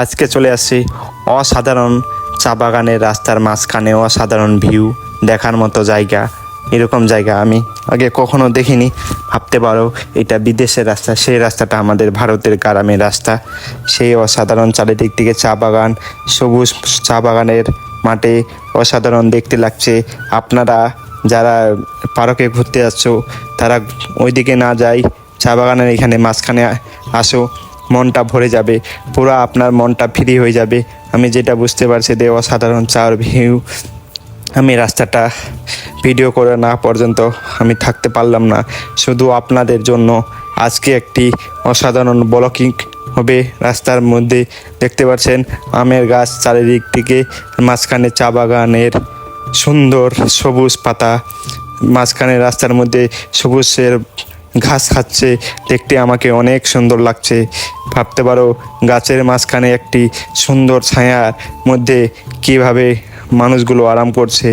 আজকে চলে আসছি অসাধারণ চা বাগানের রাস্তার মাঝখানে, অসাধারণ ভিউ দেখার মতো জায়গা। এরকম জায়গা আমি আগে কখনো দেখিনি। ভাবতে পারো, এটা বিদেশের রাস্তা, সেই রাস্তাটা আমাদের ভারতের গ্রামের রাস্তা। সেই অসাধারণ চারিদিক থেকে চা বাগান, সবুজ চা বাগানের মাঠে অসাধারণ দেখতে লাগছে। আপনারা যারা পার্কে ঘুরতে যাচ্ছ, তারা ওইদিকে না যাই, চা বাগানের এখানে মাঝখানে আসো। মনটা ভরে যাবে, পুরো আপনার মনটা ফ্রি হয়ে যাবে। আমি যেটা বুঝতে পারছি যে অসাধারণ চার ভিউ আমি রাস্তাটা ভিডিও করে না পর্যন্ত আমি থাকতে পারলাম না। শুধু আপনাদের জন্য আজকে একটি অসাধারণ ব্লকিং হবে রাস্তার মধ্যে। দেখতে পাচ্ছেন, আমের গাছ চারিদিক থেকে মাঝখানে চা বাগানের সুন্দর সবুজ পাতা, মাঝখানে রাস্তার মধ্যে সবুজের ঘাস খাচ্ছে, দেখতে আমাকে অনেক সুন্দর লাগছে। ভাবতে পারো, গাছের মাঝখানে একটি সুন্দর ছায়ার মধ্যে কীভাবে মানুষগুলো আরাম করছে।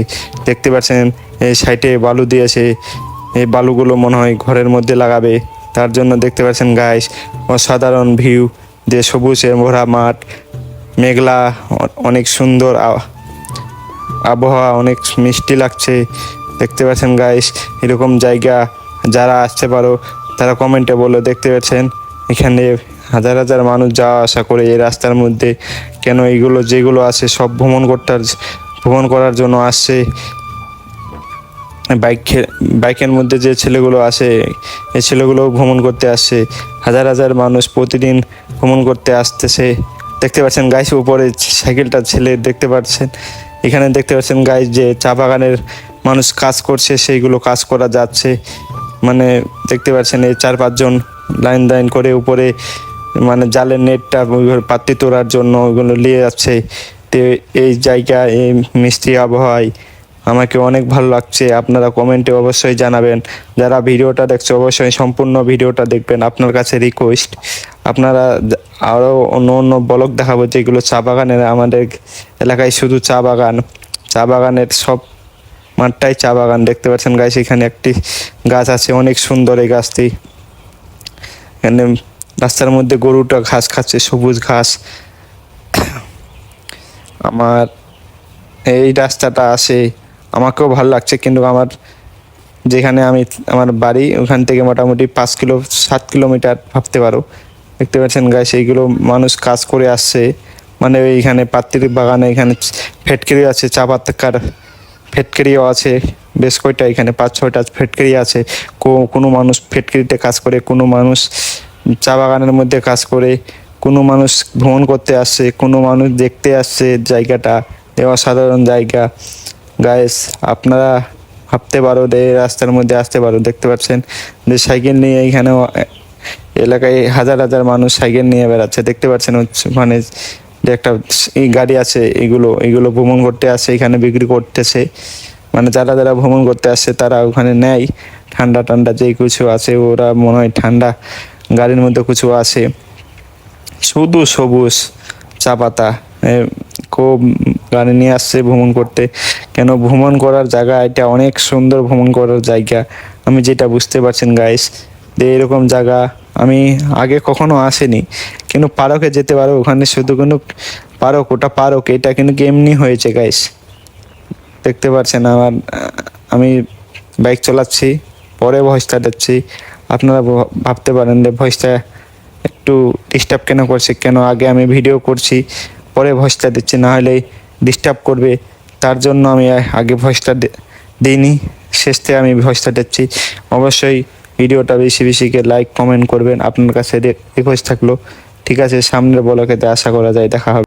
দেখতে পাচ্ছেন, এই সাইডে বালু দিয়েছে। এই বালুগুলো মনে হয় ঘরের মধ্যে লাগাবে। তার জন্য দেখতে পাচ্ছেন গাইস অসাধারণ ভিউ যে সবুজে ভরা মাঠ, মেঘলা অনেক সুন্দর আবহাওয়া, অনেক মিষ্টি লাগছে। দেখতে পাচ্ছেন গাইস এরকম জায়গা যারা আসতে পারো, তারা কমেন্টে বলো দেখতে পাচ্ছেন এখানে হাজার হাজার মানুষ যাওয়া আসা করে এই রাস্তার মধ্যে। কেন এইগুলো যেগুলো আছে সব ভ্রমণ করতে ভ্রমণ করার জন্য আসছে। বাইক, বাইকের মধ্যে যে ছেলেগুলো আসে এই ছেলেগুলো ভ্রমণ করতে আসছে। হাজার হাজার মানুষ প্রতিদিন ভ্রমণ করতে আসতেছে। দেখতে পাচ্ছেন গাইস উপরে সাইকেলটা ছেলে দেখতে পাচ্ছেন। এখানে দেখতে পাচ্ছেন গাইস যে চা বাগানের মানুষ কাজ করছে, সেইগুলো কাজ করা যাচ্ছে। মানে দেখতে পাচ্ছেন এই চার পাঁচজন লাইন লাইন করে উপরে মানে জালের নেটটা পাত্তি তোলার জন্য ওইগুলো নিয়ে যাচ্ছে। তো এই জায়গা এই মিষ্টি আবহাওয়ায় আমাকে অনেক ভালো লাগছে। আপনারা কমেন্টে অবশ্যই জানাবেন। যারা ভিডিওটা দেখছে অবশ্যই সম্পূর্ণ ভিডিওটা দেখবেন। আপনার কাছে রিকোয়েস্ট আপনারা আরও অন্য অন্য ব্লগ দেখাবো যেগুলো চা বাগানের আমাদের এলাকায় শুধু চা বাগান। চা বাগানের সব মাঠটাই চা বাগান দেখতে পাচ্ছেন গাছ এখানে একটি গাছ আছে, অনেক সুন্দর এই গাছটি। এখানে রাস্তার মধ্যে গরুটা ঘাস খাচ্ছে, সবুজ ঘাস। আমার এই রাস্তাটা আছে, আমাকেও ভালো লাগছে, কিন্তু আমার যেখানে আমি, আমার বাড়ি, ওখান থেকে মোটামুটি পাঁচ কিলো, সাত কিলোমিটার ভাবতে পারো। দেখতে পাচ্ছেন গাছ এইগুলো মানুষ কাজ করে আসছে। মানে এইখানে পাত্রির বাগানে এখানে ফেটকেরি আছে, চা পাতার ফেটকেরিও আছে, বেশ কয়টা এখানে, পাঁচ, ছয়টা ফেটকেরি আছে। কোনো মানুষ ফেটকেরিতে কাজ করে, কোনো মানুষ চা বাগানের মধ্যে কাজ করে, কোনো মানুষ ভ্রমণ করতে আসছে কোনো মানুষ দেখতে আসছে জায়গাটা, এ অসাধারণ জায়গা। গায়েস আপনারা ভাবতে পারো এই রাস্তার মধ্যে আসতে পারো, দেখতে পাচ্ছেন? যে সাইকেল নিয়ে এইখানেও এলাকায় হাজার হাজার মানুষ সাইকেল নিয়ে বেড়াচ্ছে, দেখতে পাচ্ছেন মানে যে একটা গাড়ি আছে, এগুলো এগুলো ভ্রমণ করতে আসে, এখানে বিক্রি করতেছে। মানে যারা যারা ভ্রমণ করতে আসছে তারা ওখানে নেয়। ঠান্ডা ঠান্ডা যে কিছু আছে, ওরা মনে হয় ঠান্ডা গাড়ির মধ্যে কিছু আছে। শুধু সবুজ চা পাতা খুব গাড়ি নিয়ে আসছে ভ্রমণ করতে। কেন ভ্রমণ করার জায়গা, এটা অনেক সুন্দর ভ্রমণ করার জায়গা। আমি যেটা বুঝতে পারছেন গাইস যে এরকম জায়গা আমি আগে কখনো আসেনি। কিন্তু পারকে যেতে পারো, ওখানে শুধু কোনো পারক, ওটা পারক, এটা কিন্তু এমনি হয়েছে গাইস দেখতে পাচ্ছেন আমার আমি বাইক চালাচ্ছি, পরে ভয়েসটা দিচ্ছি। আপনারা ভাবতে পারেন যে ভয়েসটা একটু ডিস্টার্ব কেন করছে, কেন আগে আমি ভিডিও করছি, পরে ভয়েসটা দিচ্ছি, না হলে ডিস্টার্ব করবে। তার জন্য আমি আগে ভয়েসটা দিইনি শেষে আমি ভয়েসটা দিচ্ছি। অবশ্যই ভিডিওটা বেশি কে লাইক কমেন্ট করবেন। আপনার কাছে রিকোয়েস্ট থাকল। ঠিক আছে, সামনের বলকেতে আশা করা যায় দেখা হবে।